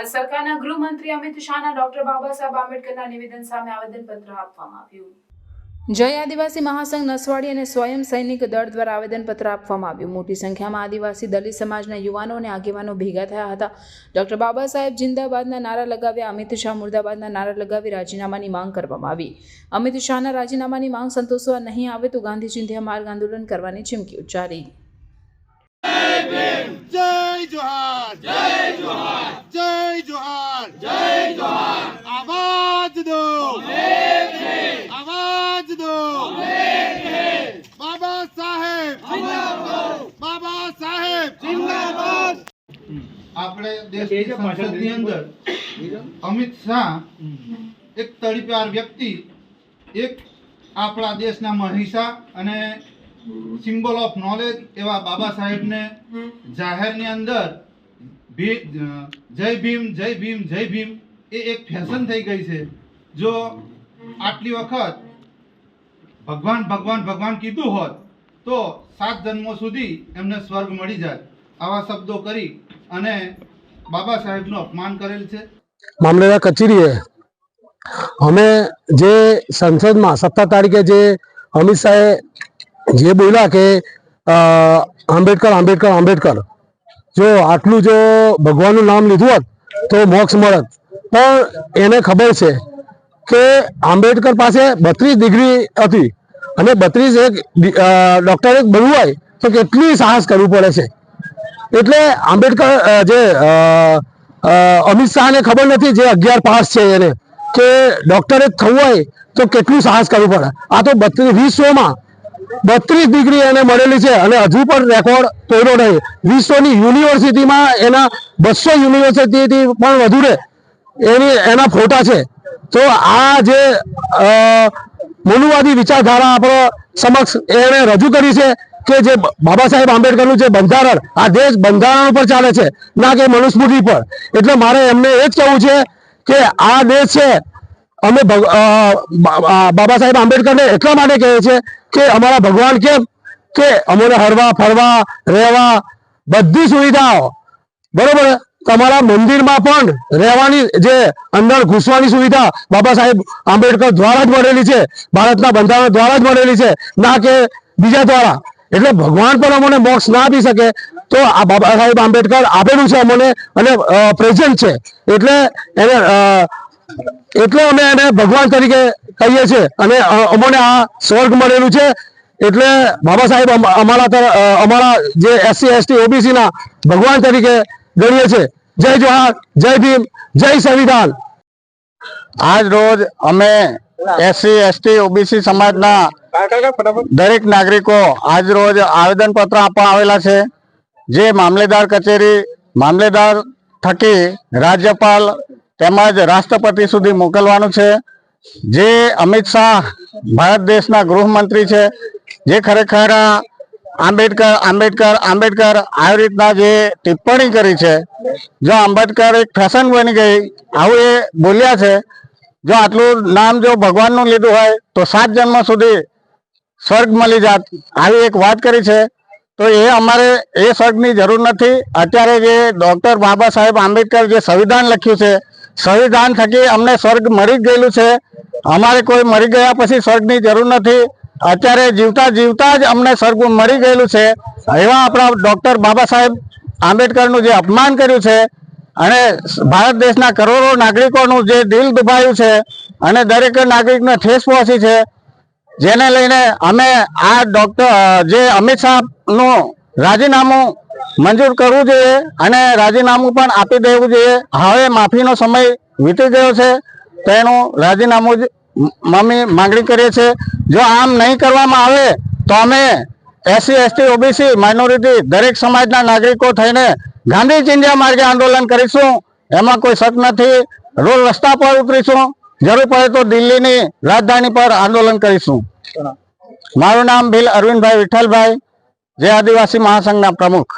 ભારત સરકારના ગૃહમંત્રી અમિત શાહના ડોક્ટર બાબા સાહેબ આંબેડકરના નિવેદન સામે આવેદનપત્ર આપવામાં આવ્યું. જય આદિવાસી મહાસંઘ નસવાડી અને સ્વયં સૈનિક દળ દ્વારા આવેદનપત્ર આપવામાં આવ્યું. મોટી સંખ્યામાં આદિવાસી દલિત સમાજના યુવાનો અને આગેવાનો ભેગા થયા હતા. ડોક્ટર બાબા સાહેબ જિંદાબાદના નારા લગાવ્યા, અમિત શાહ મુર્દાબાદના નારા લગાવી રાજીનામાની માંગ કરવામાં આવી. અમિત શાહના રાજીનામાની માંગ સંતોષવા નહીં આવે તો ગાંધી ચિંધ્યા માર્ગ આંદોલન કરવાની ચીમકી ઉચ્ચારી. જય જોહાર જય જોહાર જય જોહાર આવાજ દો. આવાજ દો. બાબા સાહેબ. બાબા સાહેબ. આપણે દેશની સંસદની અંદર અમિત શાહ એક તડીપ્યાર વ્યક્તિ એક આપણા દેશના મહિષા અને સિમ્બોલ ઓફ નોલેજ એવા બાબા સાહેબને જાહેરની અંદર ભી- જય ભીમ જય ભીમ જય ભીમ એ એક ફેશન થઈ ગઈ છે. જો આટલી વખત ભગવાન ભગવાન ભગવાન કીધું હોત, તો સાત જન્મો સુધી એમને સ્વર્ગ મળી જાય, આવા શબ્દો કરી અને બાબા સાહેબનું અપમાન કરેલ છે. મામલેદાર કચેરીએ અમે જે સંસદમાં સત્તર તારીખે જે અમિત શાહે જે બોલ્યા કે આંબેડકર આંબેડકર આંબેડકર, જો આટલું જો ભગવાનનું નામ લીધું હોત તો મોક્ષ મળત. પણ એને ખબર છે કે આંબેડકર પાસે બત્રીસ ડિગ્રી હતી અને બત્રીસ એક ડોક્ટરેટ બનવું હોય તો કેટલી સાહસ કરવું પડે છે? એટલે આંબેડકર જે અમિત શાહને ખબર નથી જે અગિયાર પાસ છે એને, કે ડોક્ટરેટ થવું હોય તો કેટલું સાહસ કરવું પડે? આ તો બત્રીસ વિશ્વમાં બત્રીસ ડિગ્રી એને મળેલી છે અને હજુ પણ રેકોર્ડ તોડ્યો નહીં. વિશ્વની યુનિવર્સિટીમાં એના બસો યુનિવર્સિટીથી પણ વધુ રે એની, એના ફોટા છે. તો આ જે મનુવાદી વિચારધારા આપણો સમક્ષ એને રજૂ કરી છે કે જે બાબા સાહેબ આંબેડકરનું જે બંધારણ, આ દેશ બંધારણ ઉપર ચાલે છે, ના કે મનુસ્મૃતિ પર. એટલે મારે એમને એ જ કહેવું છે કે આ દેશ છે, અમે બાબા સાહેબ આંબેડકરને એટલા માટે કહે છે કે અમારા ભગવાન કેમ? કે અમને હરવા, ફરવા, રહેવા બધી સુવિધાઓ, બરોબર? તમારા મંદિરમાં પણ રહેવાની જે અંદર ઘૂસવાની સુવિધા બાબા સાહેબ આંબેડકર દ્વારા જ મળેલી છે, ભારતના બંધારણ દ્વારા જ મળેલી છે, ના કે બીજા દ્વારા. એટલે ભગવાન પણ અમને મોક્ષ ના આપી શકે તો આ બાબા સાહેબ આંબેડકર આપેલું છે અમને અને પ્રેઝન્ટ છે. એટલે એને એટલે અમે એને ભગવાન તરીકે કહીએ છીએ અને અમને આ સ્વર્ગ મળેલું છે. એટલે બાબા સાહેબ અમારા અમારા જે એસસી એસટી ઓબીસીના ભગવાન તરીકે ગણીએ છીએ. જય જોહાર, જય ભીમ, જય સંવિધાન. આજ રોજ અમે એસસી, એસટી, ઓબીસી સમાજના દરેક નાગરિકો આજ રોજ આવેદન પત્ર આપવા આવેલા છે. જે મામલેદાર કચેરી, મામલેદાર થકી રાજ્યપાલ તેમજ રાષ્ટ્રપતિ સુધી મોકલવાનું છે. જે અમિત શાહ, ભારત દેશના ગૃહમંત્રી છે. જે ખરેખર આંબેડકર આંબેડકર આંબેડકર આવી રીતના જે ટિપ્પણી કરી છે, જો આંબેડકર એક ફેશન બની ગઈ, આવું એ બોલ્યા છે, જો આટલું નામ જો ભગવાનનું લીધું હોય, તો સાત જન્મ સુધી સ્વર્ગ મળી જાત. આવી એક વાત કરી છે, તો એ અમારે એ સ્વર્ગની જરૂર નથી. અત્યારે જે ડૉક્ટર બાબા સાહેબ આંબેડકર જે સંવિધાન લખ્યું છે, સંવિધાન થકી અમને સ્વર્ગ મળી જ ગયેલું છે. અમારે કોઈ મરી ગયા પછી સ્વર્ગની જરૂર નથી. અત્યારે જીવતા જીવતા જ અમને સરગુણ મળી ગયેલું છે. એવા આપણા ડૉક્ટર બાબા સાહેબ આંબેડકરનું જે અપમાન કર્યું છે અને ભારત દેશના કરોડો નાગરિકોનું જે દિલ દુભાયું છે અને દરેક નાગરિકને ઠેસ પહોંચી છે, જેને લઈને અમે આ ડૉક્ટર, જે અમિત શાહનું રાજીનામું મંજૂર કરવું જોઈએ અને રાજીનામું પણ આપી દેવું જોઈએ. હવે માફીનો સમય વીતી ગયો છે તેનું રાજીનામું રાજીનામું મમ્મી માંગણી કરીએ છીએ, જો આમ નહીં કરવામાં આવે, તો અમે એસસી એસટી ઓબીસી માઇનોરિટી દરેક સમાજના નાગરિકો થઈને ગાંધી ચિંધ્યા માર્ગે આંદોલન કરીશું. એમાં કોઈ શક નથી. રોડ રસ્તા પર ઉતરીશું. જરૂર પડે તો દિલ્હીની રાજધાની પર આંદોલન કરીશું. મારું નામ ભીલ અરવિંદભાઈ વિઠ્ઠલભાઈ, જે આદિવાસી મહાસંઘના પ્રમુખ.